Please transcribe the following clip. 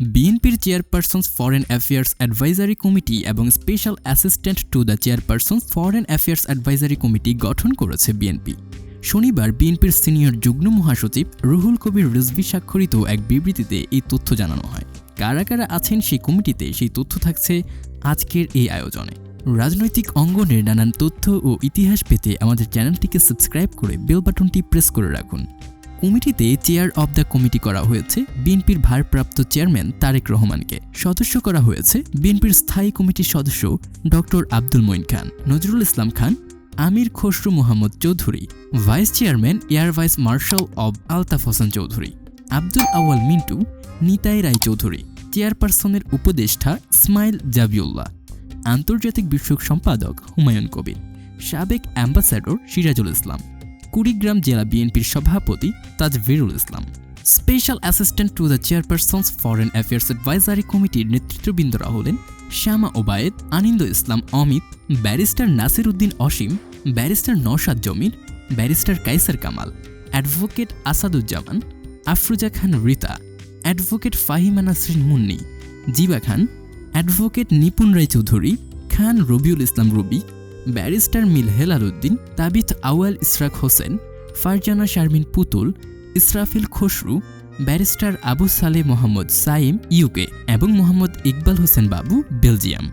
বিএনপির chairperson foreign affairs advisory committee এবং special assistant to the chairperson foreign affairs advisory committee গঠন করেছে BNP. শনিবার বিএনপির সিনিয়র যুগ্ম মহাসচিব রুহুল কবির রিজভি স্বাক্ষরিত এক বিবৃতিতে এই তথ্য জানানো হয়। কারা কারা আছেন সেই কমিটিতে সেই তথ্য থাকছে আজকের এই আয়োজনে। রাজনৈতিক অঙ্গনের নানান তথ্য ও ইতিহাস পেতে আমাদের চ্যানেলটিকে সাবস্ক্রাইব করে বেল বাটনটি প্রেস করে রাখুন। কমিটিতে চেয়ার অব দ্য কমিটি করা হয়েছে বিএনপির ভারপ্রাপ্ত চেয়ারম্যান তারেক রহমানকে। সদস্য করা হয়েছে বিএনপির স্থায়ী কমিটির সদস্য doctor Abdul Moin Khan, Nazrul Islam Khan, Amir Khasru Mohammad Chowdhury, vice chairman air vice marshal of Altaf Hossain Chowdhury, Abdul Awal Mintu, Nitai Roy Chowdhury, চেয়ারপারসনের উপদেষ্টা স্মাইল জাবিউল্লাহ, আন্তর্জাতিক বিষয়ক সম্পাদক হুমায়ুন কবির, সাবেক অ্যাম্বাসেডর সিরাজুল ইসলাম। কুড়িগ্রাম জেলা বিএনপির সভাপতি Tajvirul Islam special assistant to the chairperson's foreign affairs advisory কমিটির নেতৃত্ববৃন্দরা হলেন Shama Obayed, Anindo Islam, Amit, barrister Nasir Uddin Asim, barrister Noshad Zamir, barrister Kaiser Kamal, advocate Asaduzzaman, Afroza Khan Rita, advocate Fahima Nasrin Munni, Jiba Khan, advocate Nipun Roy Chowdhury, Khan Rabiul Islam Robi barrister মিল Helal Uddin Tabith Awal Ishraque Hossain, Farzana Sharmin Putul, Israfil Khasru, barrister Abu সালে Mohammad Saim UK এবং মোহাম্মদ ইকবাল হোসেন বাবু Belgium.